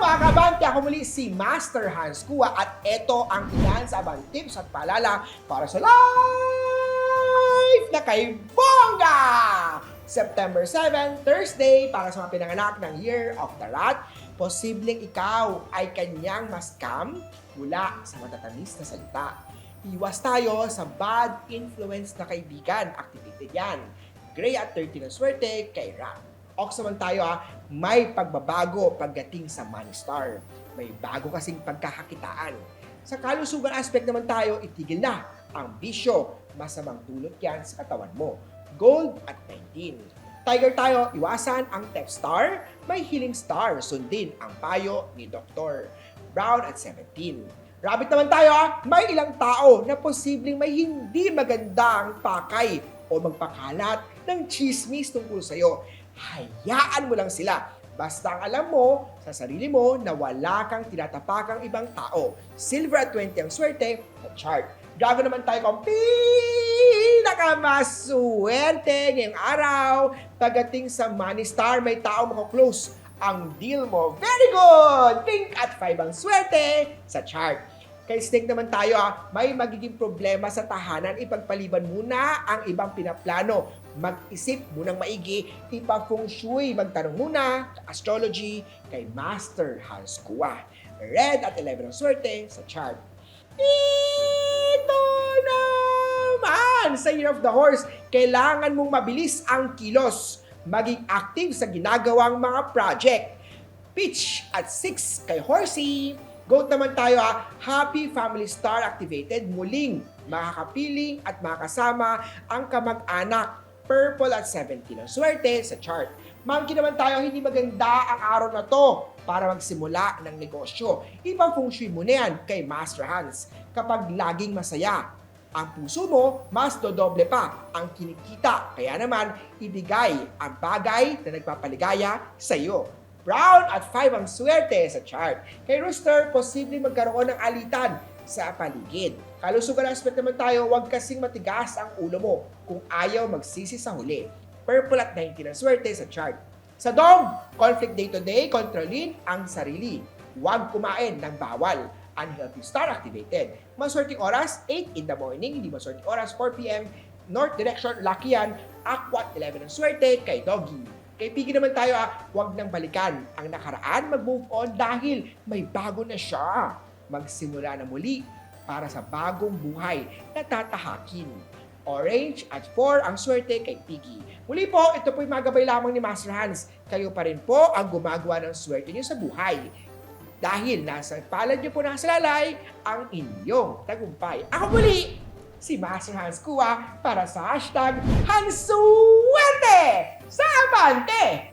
mga kabante! Ako muli si Master Hans Kua at ito ang ilan sa abang tips at paalala para sa life na kay Bongga! September 7, Thursday, para sa mga pinanganak ng Year of the Rat, posibleng ikaw ay kanyang mascam mula sa matatamis na salita. Iwas tayo sa bad influence na kaibigan. Activated yan. Gray at 13 ang swerte kay Rat. Ox naman tayo ha, may pagbabago pagdating sa money star. May bago kasing pagkakakitaan. Sa kalusugan aspect naman tayo, itigil na ang bisyo. Masamang dulot yan sa katawan mo. Gold at 19. Tiger tayo, iwasan ang Tech Star. May Healing Star, sundin ang payo ni Dr. Brown at 17. Rabbit naman tayo, may ilang tao na posibleng may hindi magandang pakay o magpakalat ng chismis tungkol sa'yo. Hayaan mo lang sila. Basta ang alam mo sa sarili mo na wala kang tinatapakang ibang tao. Silver at 20 ang swerte sa chart. Dragon naman tayo kung pinakamaswerte ngayong araw. Pagdating sa Money Star, may tao makaklose ang deal mo. Very good! Pink at 5 ang swerte sa chart. Kay Snake naman tayo ah, may magiging problema sa tahanan, ipagpaliban muna ang ibang pinaplano. Mag-isip munang maigi, ipa-feng shui, magtanong muna astrology kay Master Hans Kua. Red at 11 ang swerte sa chart. Ito naman! Sa Year of the Horse, kailangan mong mabilis ang kilos. Maging active sa ginagawang mga project. Pitch at 6 kay Horsey. Goat naman tayo ha, Happy Family Star activated. Muling makakapiling at makasama ang kamag-anak. Purple at 17 ang swerte sa chart. Monkey naman tayo, hindi maganda ang araw na to para magsimula ng negosyo. Ibang feng shui mo na yan kay Master Hans. Kapag laging masaya, ang puso mo, mas dodoble pa ang kinikita. Kaya naman, ibigay ang bagay na nagpapaligaya sa iyo. Brown at 5 ang swerte sa chart. Kay Rooster, posible magkaroon ng alitan sa paligid. Kalusugan aspect naman tayo, huwag kasing matigas ang ulo mo kung ayaw magsisi sa huli. Purple at 19 ang swerte sa chart. Sa dog, conflict day-to-day, kontrolin ang sarili. Huwag kumain ng bawal. Unhealthy star activated. Maswerteng oras, 8 in the morning. Hindi maswerteng oras, 4 p.m. North direction, lucky yan. Aqua at 11 ang swerte kay Doggy. Kay Piggy naman tayo ah, huwag nang balikan. Ang nakaraan, mag-move on dahil may bago na siya. Magsimula na muli para sa bagong buhay na tatahakin. Orange at 4 ang swerte kay Piggy. Muli po, ito po'y magabay lamang ni Master Hans. Kayo pa rin po ang gumagawa ng swerte niyo sa buhay. Dahil nasa palad niyo po nakasalalay ang inyong tagumpay. Ako muli, si Master Hans Kua para sa hashtag Hansuwerte sa Abante!